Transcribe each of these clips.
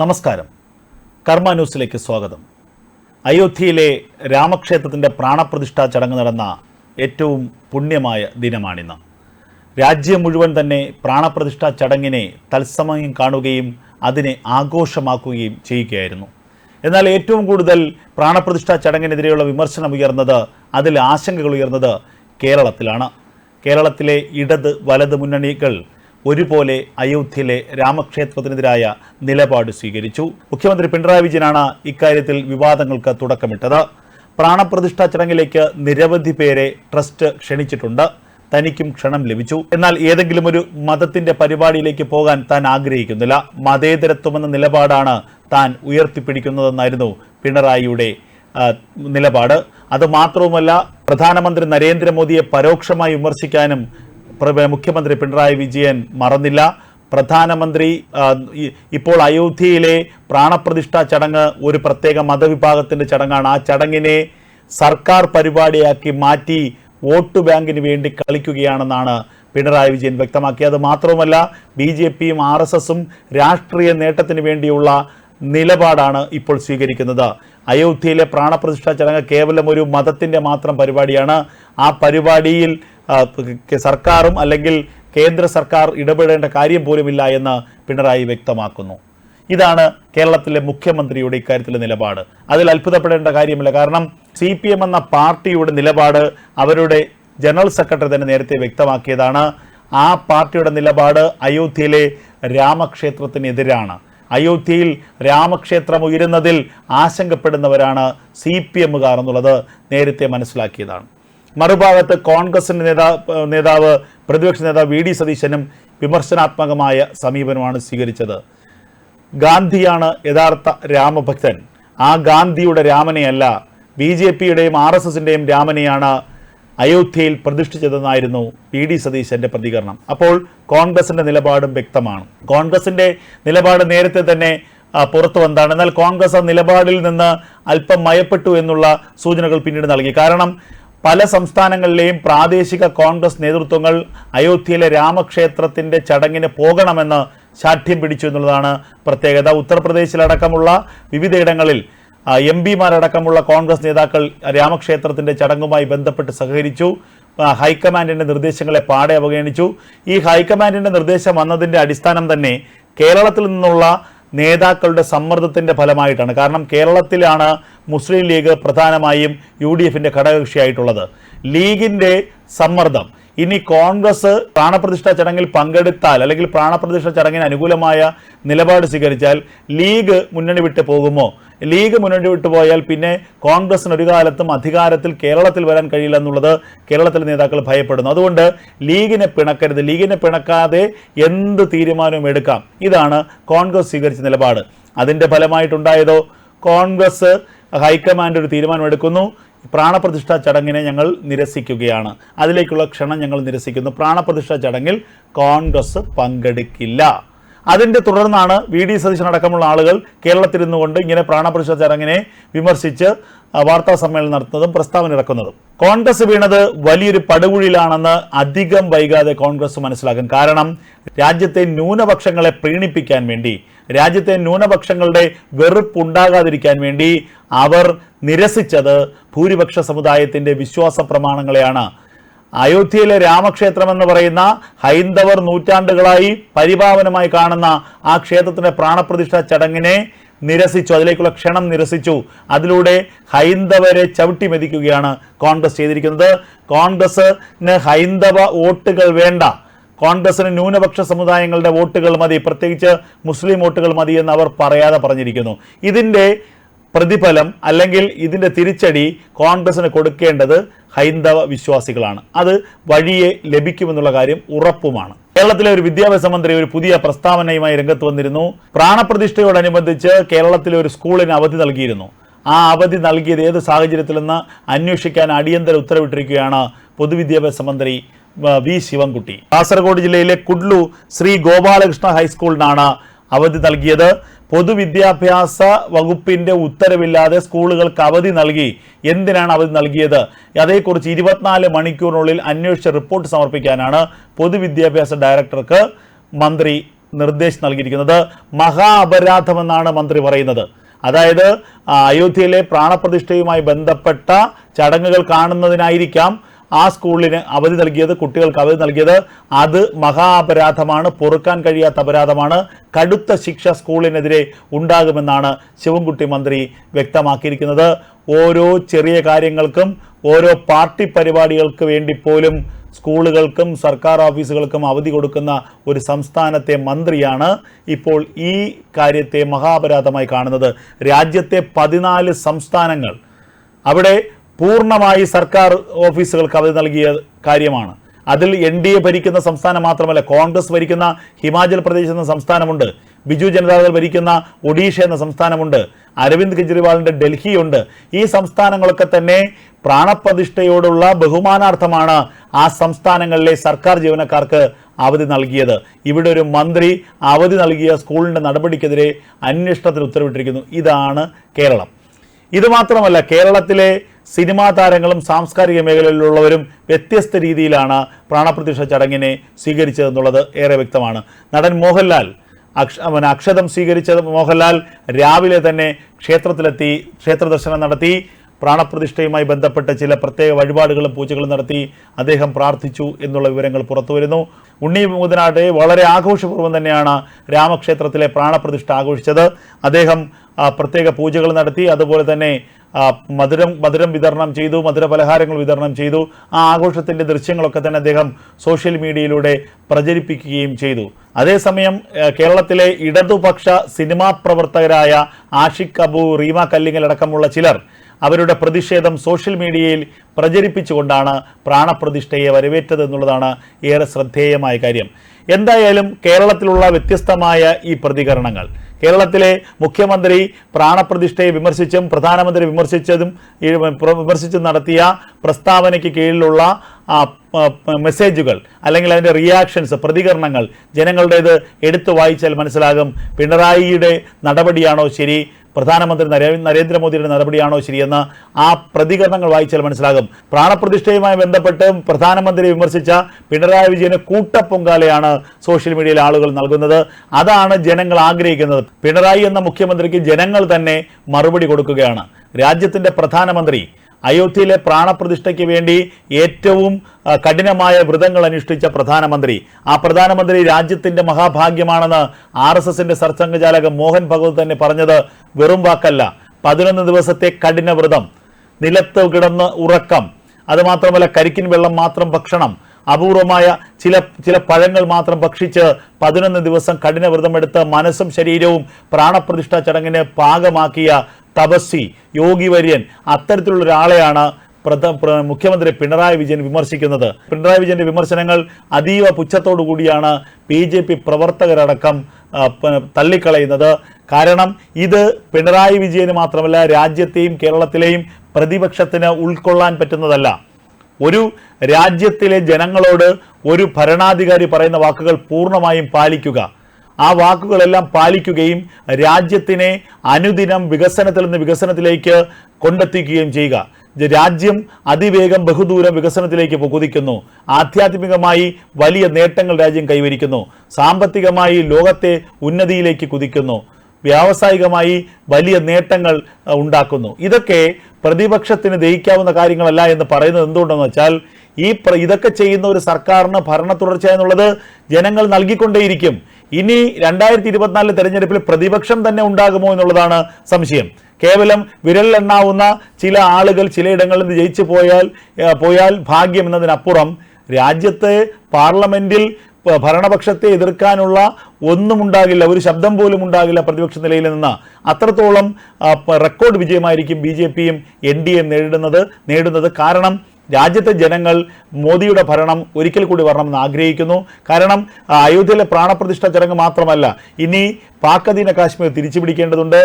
നമസ്കാരം. കർമ്മ ന്യൂസിലേക്ക് സ്വാഗതം. അയോധ്യയിലെ രാമക്ഷേത്രത്തിന്റെ പ്രാണപ്രതിഷ്ഠാ ചടങ്ങ് നടന്ന ഏറ്റവും പുണ്യമായ ദിനമാണിന്ന്. രാജ്യം മുഴുവൻ തന്നെ പ്രാണപ്രതിഷ്ഠാ ചടങ്ങിനെ തത്സമയം കാണുകയും അതിനെ ആഘോഷമാക്കുകയും ചെയ്യുകയായിരുന്നു. എന്നാൽ ഏറ്റവും കൂടുതൽ പ്രാണപ്രതിഷ്ഠാ ചടങ്ങിനെതിരെയുള്ള വിമർശനം ഉയർന്നത് അതിൽ ആശങ്കകൾ ഉയർന്നത് കേരളത്തിലാണ്. കേരളത്തിലെ ഇടത് വലത് മുന്നണികൾ ഒരുപോലെ അയോധ്യയിലെ രാമക്ഷേത്രത്തിനെതിരായ നിലപാട് സ്വീകരിച്ചു. മുഖ്യമന്ത്രി പിണറായി വിജയനാണ് ഇക്കാര്യത്തിൽ വിവാദങ്ങൾക്ക് തുടക്കമിട്ടത്. പ്രാണപ്രതിഷ്ഠാ ചടങ്ങിലേക്ക് നിരവധി പേരെ ട്രസ്റ്റ് ക്ഷണിച്ചിട്ടുണ്ട്. തനിക്കും ക്ഷണം ലഭിച്ചു. എന്നാൽ ഏതെങ്കിലും ഒരു മതത്തിന്റെ പരിപാടിയിലേക്ക് പോകാൻ താൻ ആഗ്രഹിക്കുന്നില്ല. മതേതരത്വമെന്ന നിലപാടാണ് താൻ ഉയർത്തിപ്പിടിക്കുന്നതെന്നായിരുന്നു പിണറായിയുടെ നിലപാട്. അത് മാത്രവുമല്ല പ്രധാനമന്ത്രി നരേന്ദ്രമോദിയെ പരോക്ഷമായി വിമർശിക്കാനും മുഖ്യമന്ത്രി പിണറായി വിജയൻ മറന്നില്ല. പ്രധാനമന്ത്രി ഇപ്പോൾ അയോധ്യയിലെ പ്രാണപ്രതിഷ്ഠാ ചടങ്ങ് ഒരു പ്രത്യേക മതവിഭാഗത്തിന്റെ ചടങ്ങാണ്. ആ ചടങ്ങിനെ സർക്കാർ പരിപാടിയാക്കി മാറ്റി വോട്ട് ബാങ്കിന് വേണ്ടി കളിക്കുകയാണെന്നാണ് പിണറായി വിജയൻ വ്യക്തമാക്കിയത്. മാത്രവുമല്ല ബി ജെ പിയും ആർ എസ് എസും രാഷ്ട്രീയ നേട്ടത്തിന് വേണ്ടിയുള്ള നിലപാടാണ് ഇപ്പോൾ സ്വീകരിക്കുന്നത്. അയോധ്യയിലെ പ്രാണപ്രതിഷ്ഠാ ചടങ്ങ് കേവലം ഒരു മതത്തിന്റെ മാത്രം പരിപാടിയാണ്. ആ പരിപാടിയിൽ സർക്കാരും അല്ലെങ്കിൽ കേന്ദ്ര സർക്കാർ ഇടപെടേണ്ട കാര്യം പോലുമില്ല എന്ന് പിണറായി വ്യക്തമാക്കുന്നു. ഇതാണ് കേരളത്തിലെ മുഖ്യമന്ത്രിയുടെ ഇക്കാര്യത്തിലെ നിലപാട്. അതിൽ അത്ഭുതപ്പെടേണ്ട കാര്യമില്ല. കാരണം സി പി എം എന്ന പാർട്ടിയുടെ നിലപാട് അവരുടെ ജനറൽ സെക്രട്ടറി തന്നെ നേരത്തെ വ്യക്തമാക്കിയതാണ്. ആ പാർട്ടിയുടെ നിലപാട് അയോധ്യയിലെ രാമക്ഷേത്രത്തിനെതിരാണ്. അയോധ്യയിൽ രാമക്ഷേത്രം ഉയരുന്നതിൽ ആശങ്കപ്പെടുന്നവരാണ് സി പി എമ്മുകാർ എന്നുള്ളത് നേരത്തെ മനസ്സിലാക്കിയതാണ്. മറുഭാഗത്ത് കോൺഗ്രസിന്റെ നേതാ നേതാവ് പ്രതിപക്ഷ നേതാവ് വി ഡി സതീശനും വിമർശനാത്മകമായ സമീപനമാണ് സ്വീകരിച്ചത്. ഗാന്ധിയാണ് യഥാർത്ഥ രാമഭക്തൻ. ആ ഗാന്ധിയുടെ രാമനെയല്ല ബി ജെ പിയുടെയും ആർ എസ് എസിന്റെയും രാമനെയാണ് അയോധ്യയിൽ പ്രതിഷ്ഠിച്ചതെന്നായിരുന്നു പി ഡി സതീശന്റെ പ്രതികരണം. അപ്പോൾ കോൺഗ്രസിന്റെ നിലപാടും വ്യക്തമാണ്. കോൺഗ്രസിന്റെ നിലപാട് നേരത്തെ തന്നെ പുറത്തു വന്നതാണ്. എന്നാൽ കോൺഗ്രസ് ആ നിലപാടിൽ നിന്ന് അല്പം മയപ്പെട്ടു എന്നുള്ള സൂചനകൾ പിന്നീട് നൽകി. കാരണം പല സംസ്ഥാനങ്ങളിലെയും പ്രാദേശിക കോൺഗ്രസ് നേതൃത്വങ്ങൾ അയോധ്യയിലെ രാമക്ഷേത്രത്തിന്റെ ചടങ്ങിന് പോകണമെന്ന് ശാഠ്യം പിടിച്ചു എന്നുള്ളതാണ് പ്രത്യേകത. ഉത്തർപ്രദേശിലടക്കമുള്ള വിവിധയിടങ്ങളിൽ എം പിമാരടക്കമുള്ള കോൺഗ്രസ് നേതാക്കൾ രാമക്ഷേത്രത്തിന്റെ ചടങ്ങുമായി ബന്ധപ്പെട്ട് സഹകരിച്ചു. ഹൈക്കമാൻഡിന്റെ നിർദ്ദേശങ്ങളെ പാടെ അവഗണിച്ചു. ഈ ഹൈക്കമാൻഡിന്റെ നിർദ്ദേശം വന്നതിന്റെ അടിസ്ഥാനം തന്നെ കേരളത്തിൽ നിന്നുള്ള നേതാക്കളുടെ സമ്മർദ്ദത്തിന്റെ ഫലമായിട്ടാണ്. കാരണം കേരളത്തിലാണ് മുസ്ലിം ലീഗ് പ്രധാനമായും യു ഡി എഫിന്റെ ഘടകകക്ഷിയായിട്ടുള്ളത്. ലീഗിന്റെ സമ്മർദ്ദം ഇനി കോൺഗ്രസ് പ്രാണപ്രതിഷ്ഠാ ചടങ്ങിൽ പങ്കെടുത്താൽ അല്ലെങ്കിൽ പ്രാണപ്രതിഷ്ഠ ചടങ്ങിന് അനുകൂലമായ നിലപാട് സ്വീകരിച്ചാൽ ലീഗ് മുന്നണി വിട്ട് പോകുമോ? ലീഗ് മുന്നണി വിട്ടു പോയാൽ പിന്നെ കോൺഗ്രസിന് ഒരു കാലത്തും അധികാരത്തിൽ കേരളത്തിൽ വരാൻ കഴിയില്ല എന്നുള്ളത് കേരളത്തിലെ നേതാക്കൾ ഭയപ്പെടുന്നു. അതുകൊണ്ട് ലീഗിനെ പിണക്കരുത്. ലീഗിനെ പിണക്കാതെ എന്ത് തീരുമാനവും എടുക്കാം? ഇതാണ് കോൺഗ്രസ് സ്വീകരിച്ച നിലപാട്. അതിന്റെ ഫലമായിട്ടുണ്ടായതോ? കോൺഗ്രസ് ഹൈക്കമാൻഡ് ഒരു തീരുമാനമെടുക്കുന്നു. പ്രാണപ്രതിഷ്ഠാ ചടങ്ങിനെ ഞങ്ങൾ നിരസിക്കുകയാണ്. അതിലേക്കുള്ള ക്ഷണം ഞങ്ങൾ നിരസിക്കുന്നു. പ്രാണപ്രതിഷ്ഠാ ചടങ്ങിൽ കോൺഗ്രസ് പങ്കെടുക്കില്ല. അതിന്റെ തുടർന്നാണ് വി ഡി സതീശൻ അടക്കമുള്ള ആളുകൾ കേരളത്തിൽ നിന്നുകൊണ്ട് ഇങ്ങനെ പ്രാണപ്രതിഷ്ഠ ചടങ്ങിനെ വിമർശിച്ച് വാർത്താ സമ്മേളനം നടത്തുന്നതും പ്രസ്താവന ഇറക്കുന്നതും. കോൺഗ്രസ് വീണത് വലിയൊരു പടുകുഴിയിലാണെന്ന് അധികം വൈകാതെ കോൺഗ്രസ് മനസ്സിലാക്കും. കാരണം രാജ്യത്തെ ന്യൂനപക്ഷങ്ങളെ പ്രീണിപ്പിക്കാൻ വേണ്ടി രാജ്യത്തെ ന്യൂനപക്ഷങ്ങളുടെ വെറുപ്പുണ്ടാകാതിരിക്കാൻ വേണ്ടി അവർ നിരസിച്ചത് ഭൂരിപക്ഷ സമുദായത്തിന്റെ വിശ്വാസ പ്രമാണങ്ങളെയാണ്. അയോധ്യയിലെ രാമക്ഷേത്രം എന്ന് പറയുന്ന ഹൈന്ദവർ നൂറ്റാണ്ടുകളായി പരിപാവനമായി കാണുന്ന ആ ക്ഷേത്രത്തിന്റെ പ്രാണപ്രതിഷ്ഠ ചടങ്ങിനെ നിരസിച്ചു അതിലേക്കുള്ള ക്ഷണം നിരസിച്ചു. അതിലൂടെ ഹൈന്ദവരെ ചവിട്ടി മെതിക്കുകയാണ് കോൺഗ്രസ് ചെയ്തിരിക്കുന്നത്. കോൺഗ്രസ് ഹൈന്ദവ വോട്ടുകൾ വേണ്ട. കോൺഗ്രസിന് ന്യൂനപക്ഷ സമുദായങ്ങളുടെ വോട്ടുകൾ മതി പ്രത്യേകിച്ച് മുസ്ലിം വോട്ടുകൾ മതി എന്ന് അവർ പറയാതെ പറഞ്ഞിരിക്കുന്നു. ഇതിന്റെ പ്രതിഫലം അല്ലെങ്കിൽ ഇതിന്റെ തിരിച്ചടി കോൺഗ്രസിന് കൊടുക്കേണ്ടത് ഹൈന്ദവ വിശ്വാസികളാണ്. അത് വഴിയെ ലഭിക്കുമെന്നുള്ള കാര്യം ഉറപ്പുമാണ്. കേരളത്തിലെ ഒരു വിദ്യാഭ്യാസ മന്ത്രി ഒരു പുതിയ പ്രസ്താവനയുമായി രംഗത്ത് വന്നിരുന്നു. പ്രാണപ്രതിഷ്ഠയോടനുബന്ധിച്ച് കേരളത്തിലെ ഒരു സ്കൂളിന് അവധി നൽകിയിരുന്നു. ആ അവധി നൽകിയത് ഏത് സാഹചര്യത്തിലെന്ന് അന്വേഷിക്കാൻ അടിയന്തര ഉത്തരവിട്ടിരിക്കുകയാണ് പൊതുവിദ്യാഭ്യാസ മന്ത്രി വി ശിവൻകുട്ടി. കാസർഗോഡ് ജില്ലയിലെ കുഡ്ലു ശ്രീ ഗോപാലകൃഷ്ണ ഹൈസ്കൂളിനാണ് അവധി നൽകിയത്. പൊതുവിദ്യാഭ്യാസ വകുപ്പിന്റെ ഉത്തരവില്ലാതെ സ്കൂളുകൾക്ക് അവധി നൽകി. എന്തിനാണ് അവധി നൽകിയത്? അതേക്കുറിച്ച് ഇരുപത്തിനാല് മണിക്കൂറിനുള്ളിൽ അന്വേഷിച്ച റിപ്പോർട്ട് സമർപ്പിക്കാനാണ് പൊതുവിദ്യാഭ്യാസ ഡയറക്ടർക്ക് മന്ത്രി നിർദ്ദേശം നൽകിയിരിക്കുന്നത്. മഹാ അപരാധമെന്നാണ് മന്ത്രി പറയുന്നത്. അതായത് അയോധ്യയിലെ പ്രാണപ്രതിഷ്ഠയുമായി ബന്ധപ്പെട്ട ചടങ്ങുകൾ കാണുന്നതിനായിരിക്കാം ആ സ്കൂളിന് അവധി നൽകിയത് കുട്ടികൾക്ക് അവധി നൽകിയത് അത് മഹാ അപരാധമാണ് പൊറുക്കാൻ കഴിയാത്ത അപരാധമാണ് കടുത്ത ശിക്ഷ സ്കൂളിനെതിരെ ഉണ്ടാകുമെന്നാണ് ശിവൻകുട്ടി മന്ത്രി വ്യക്തമാക്കിയിരിക്കുന്നത്. ഓരോ ചെറിയ കാര്യങ്ങൾക്കും ഓരോ പാർട്ടി പരിപാടികൾക്ക് വേണ്ടി പോലും സ്കൂളുകൾക്കും സർക്കാർ ഓഫീസുകൾക്കും അവധി കൊടുക്കുന്ന ഒരു സംസ്ഥാനത്തെ മന്ത്രിയാണ് ഇപ്പോൾ ഈ കാര്യത്തെ മഹാപരാധമായി കാണുന്നത്. രാജ്യത്തെ പതിനാല് സംസ്ഥാനങ്ങൾ അവിടെ പൂർണമായി സർക്കാർ ഓഫീസുകൾക്ക് അവധി നൽകിയ കാര്യമാണ്. അതിൽ എൻ ഡി എ ഭരിക്കുന്ന സംസ്ഥാനം മാത്രമല്ല കോൺഗ്രസ് ഭരിക്കുന്ന ഹിമാചൽ പ്രദേശ് എന്ന സംസ്ഥാനമുണ്ട് ബിജു ജനതാദൾ ഭരിക്കുന്ന ഒഡീഷ എന്ന സംസ്ഥാനമുണ്ട് അരവിന്ദ് കെജ്രിവാളിന്റെ ഡൽഹിയുണ്ട്. ഈ സംസ്ഥാനങ്ങളൊക്കെ തന്നെ പ്രാണപ്രതിഷ്ഠയോടുള്ള ബഹുമാനാർത്ഥമാണ് ആ സംസ്ഥാനങ്ങളിലെ സർക്കാർ ജീവനക്കാർക്ക് അവധി നൽകിയത്. ഇവിടെ ഒരു മന്ത്രി അവധി നൽകിയ സ്കൂളിന്റെ നടപടിക്കെതിരെ അന്വേഷണത്തിന് ഉത്തരവിട്ടിരിക്കുന്നു. ഇതാണ് കേരളം. ഇത് മാത്രമല്ല കേരളത്തിലെ സിനിമാ താരങ്ങളും സാംസ്കാരിക മേഖലയിലുള്ളവരും വ്യത്യസ്ത രീതിയിലാണ് പ്രാണപ്രതിഷ്ഠ ചടങ്ങിനെ സ്വീകരിച്ചതെന്നുള്ളത് ഏറെ വ്യക്തമാണ്. നടൻ മോഹൻലാൽ അക്ഷ അക്ഷതം സ്വീകരിച്ചത് മോഹൻലാൽ രാവിലെ തന്നെ ക്ഷേത്രത്തിലെത്തി ക്ഷേത്രദർശനം നടത്തി പ്രാണപ്രതിഷ്ഠയുമായി ബന്ധപ്പെട്ട ചില പ്രത്യേക വഴിപാടുകളും പൂജകളും നടത്തി അദ്ദേഹം പ്രാർത്ഥിച്ചു എന്നുള്ള വിവരങ്ങൾ പുറത്തുവരുന്നു ഉണ്ണി മുതനാട്ടെ വളരെ ആഘോഷപൂർവം തന്നെയാണ് രാമക്ഷേത്രത്തിലെ പ്രാണപ്രതിഷ്ഠ ആഘോഷിച്ചത്. അദ്ദേഹം പ്രത്യേക പൂജകൾ നടത്തി അതുപോലെ തന്നെ മധുരം മധുരം വിതരണം ചെയ്തു മധുര പലഹാരങ്ങൾ വിതരണം ചെയ്തു. ആ ആഘോഷത്തിന്റെ ദൃശ്യങ്ങളൊക്കെ തന്നെ അദ്ദേഹം സോഷ്യൽ മീഡിയയിലൂടെ പ്രചരിപ്പിക്കുകയും ചെയ്തു. അതേസമയം കേരളത്തിലെ ഇടതുപക്ഷ സിനിമാ പ്രവർത്തകരായ ആഷിഖ് അബു റീമ കല്ലിങ്ങൽ അടക്കമുള്ള ചിലർ അവരുടെ പ്രതിഷേധം സോഷ്യൽ മീഡിയയിൽ പ്രചരിപ്പിച്ചുകൊണ്ടാണ് പ്രാണപ്രതിഷ്ഠയെ വരവേറ്റത് എന്നുള്ളതാണ് ഏറെ ശ്രദ്ധേയമായ കാര്യം. എന്തായാലും കേരളത്തിലുള്ള വ്യത്യസ്തമായ ഈ പ്രതികരണങ്ങൾ. കേരളത്തിലെ മുഖ്യമന്ത്രി പ്രാണപ്രതിഷ്ഠയെ വിമർശിച്ചും പ്രധാനമന്ത്രി വിമർശിച്ചതും വിമർശിച്ചും നടത്തിയ പ്രസ്താവനയ്ക്ക് കീഴിലുള്ള മെസ്സേജുകൾ അല്ലെങ്കിൽ അതിന്റെ റിയാക്ഷൻസ് പ്രതികരണങ്ങൾ ജനങ്ങളുടേത് എടുത്തു വായിച്ചാൽ മനസ്സിലാകും. പിണറായിയുടെ നടപടിയാണോ ശരി? പ്രധാനമന്ത്രി നരേ- നരേന്ദ്രമോദിയുടെ നടപടിയാണോ ശരിയെന്ന് ആ പ്രതികരണങ്ങൾ വായിച്ചാൽ മനസ്സിലാകും. പ്രാണപ്രതിഷ്ഠയുമായി ബന്ധപ്പെട്ട് പ്രധാനമന്ത്രി വിമർശിച്ച പിണറായി വിജയന് കൂട്ടപ്പൊങ്കാലയാണ് സോഷ്യൽ മീഡിയയിൽ ആളുകൾ നൽകുന്നത്. അതാണ് ജനങ്ങൾ ആഗ്രഹിക്കുന്നത്. പിണറായി എന്ന മുഖ്യമന്ത്രിക്ക് ജനങ്ങൾ തന്നെ മറുപടി കൊടുക്കുകയാണ്. രാജ്യത്തിന്റെ പ്രധാനമന്ത്രി അയോധ്യയിലെ പ്രാണപ്രതിഷ്ഠയ്ക്ക് വേണ്ടി ഏറ്റവും കഠിനമായ വ്രതങ്ങൾ അനുഷ്ഠിച്ച പ്രധാനമന്ത്രി. ആ പ്രധാനമന്ത്രി രാജ്യത്തിന്റെ മഹാഭാഗ്യമാണെന്ന് ആർ എസ് എസിന്റെ സർസംഘചാലകൻ മോഹൻ ഭഗവത് തന്നെ പറഞ്ഞത് വെറും വാക്കല്ല. പതിനൊന്ന് ദിവസത്തെ കഠിന വ്രതം. നിലത്ത് കിടന്ന് ഉറക്കം. അതുമാത്രമല്ല കരിക്കിൻ വെള്ളം മാത്രം ഭക്ഷണം. അപൂർവമായ ചില ചില പഴങ്ങൾ മാത്രം ഭക്ഷിച്ച് പതിനൊന്ന് ദിവസം കഠിന വ്രതമെടുത്ത് മനസ്സും ശരീരവും പ്രാണപ്രതിഷ്ഠാ ചടങ്ങിന് പാകമാക്കിയ തപസ്സി യോഗി വര്യൻ അത്തരത്തിലുള്ള ഒരാളെയാണ് മുഖ്യമന്ത്രി പിണറായി വിജയൻ വിമർശിക്കുന്നത്. പിണറായി വിജയന്റെ വിമർശനങ്ങൾ അതീവ പുച്ഛത്തോടു കൂടിയാണ് ബി ജെ പി പ്രവർത്തകരടക്കം തള്ളിക്കളയുന്നത്. കാരണം ഇത് പിണറായി വിജയന് മാത്രമല്ല രാജ്യത്തെയും കേരളത്തിലെയും പ്രതിപക്ഷത്തിന് ഉൾക്കൊള്ളാൻ പറ്റുന്നതല്ല. ഒരു രാജ്യത്തിലെ ജനങ്ങളോട് ഒരു ഭരണാധികാരി പറയുന്ന വാക്കുകൾ പൂർണമായും പാലിക്കുക. ആ വാക്കുകളെല്ലാം പാലിക്കുകയും രാജ്യത്തിനെ അനുദിനം വികസനത്തിൽ നിന്ന് വികസനത്തിലേക്ക് കൊണ്ടെത്തിക്കുകയും ചെയ്യുക. രാജ്യം അതിവേഗം ബഹുദൂരം വികസനത്തിലേക്ക് കുതിക്കുന്നു ആധ്യാത്മികമായി വലിയ നേട്ടങ്ങൾ രാജ്യം കൈവരിക്കുന്നു. സാമ്പത്തികമായി ലോകത്തെ ഉന്നതിയിലേക്ക് കുതിക്കുന്നു. വ്യാവസായികമായി വലിയ നേട്ടങ്ങൾ ഉണ്ടാക്കുന്നു. ഇതൊക്കെ പ്രതിപക്ഷത്തിന് ദഹിക്കാവുന്ന കാര്യങ്ങളല്ല എന്ന് പറയുന്നത് എന്തുകൊണ്ടെന്ന് വെച്ചാൽ ഈ ഇതൊക്കെ ചെയ്യുന്ന ഒരു സർക്കാരിന് ഭരണ തുടർച്ച എന്നുള്ളത് ജനങ്ങൾ നൽകിക്കൊണ്ടേയിരിക്കും. ഇനി രണ്ടായിരത്തി ഇരുപത്തിനാലിലെ തെരഞ്ഞെടുപ്പിൽ പ്രതിപക്ഷം തന്നെ ഉണ്ടാകുമോ എന്നുള്ളതാണ് സംശയം. കേവലം വിരലിലെണ്ണാവുന്ന ചില ആളുകൾ ചിലയിടങ്ങളിൽ നിന്ന് ജയിച്ചു പോയാൽ പോയാൽ ഭാഗ്യം എന്നതിനപ്പുറം രാജ്യത്തെ പാർലമെന്റിൽ ഭരണപക്ഷത്തെ എതിർക്കാനുള്ള ഒന്നും ഉണ്ടാകില്ല ഒരു ശബ്ദം പോലും ഉണ്ടാകില്ല പ്രതിപക്ഷ നിലയിൽ നിന്ന്. അത്രത്തോളം റെക്കോർഡ് വിജയമായിരിക്കും ബി ജെ പിയും എൻ ഡി എ നേരിടുന്നത് നേടുന്നത്. കാരണം രാജ്യത്തെ ജനങ്ങൾ മോദിയുടെ ഭരണം ഒരിക്കൽ കൂടി വരണമെന്ന് ആഗ്രഹിക്കുന്നു. കാരണം അയോധ്യയിലെ പ്രാണപ്രതിഷ്ഠ ചടങ്ങ് മാത്രമല്ല ഇനി പാക്കധീന കാശ്മീർ തിരിച്ചു പിടിക്കേണ്ടതുണ്ട്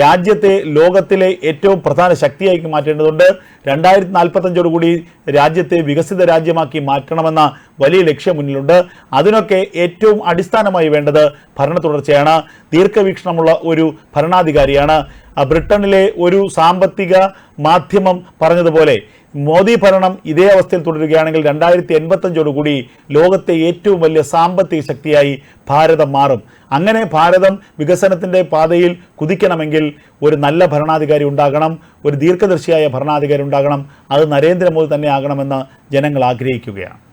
രാജ്യത്തെ ലോകത്തിലെ ഏറ്റവും പ്രധാന ശക്തിയാക്കി മാറ്റേണ്ടതുണ്ട്. രണ്ടായിരത്തി നാൽപ്പത്തഞ്ചോടുകൂടി രാജ്യത്തെ വികസിത രാജ്യമാക്കി മാറ്റണമെന്ന വലിയ ലക്ഷ്യം മുന്നിലുണ്ട് അതിനൊക്കെ ഏറ്റവും അടിസ്ഥാനമായി വേണ്ടത് ഭരണ തുടർച്ചയാണ്. ദീർഘവീക്ഷണമുള്ള ഒരു ഭരണാധികാരിയാണ്. ബ്രിട്ടനിലെ ഒരു സാമ്പത്തിക മാധ്യമം പറഞ്ഞതുപോലെ മോദി ഭരണം ഇതേ അവസ്ഥയിൽ തുടരുകയാണെങ്കിൽ രണ്ടായിരത്തി എൺപത്തഞ്ചോടുകൂടി ലോകത്തെ ഏറ്റവും വലിയ സാമ്പത്തിക ശക്തിയായി ഭാരതം മാറും. അങ്ങനെ ഭാരതം വികസനത്തിന്റെ പാതയിൽ കുതിക്കണമെങ്കിൽ ഒരു നല്ല ഭരണാധികാരി ഉണ്ടാകണം ഒരു ദീർഘദർശിയായ ഭരണാധികാരി ഉണ്ടാകണം. അത് നരേന്ദ്രമോദി തന്നെ ആകണമെന്ന് ജനങ്ങൾ ആഗ്രഹിക്കുകയാണ്.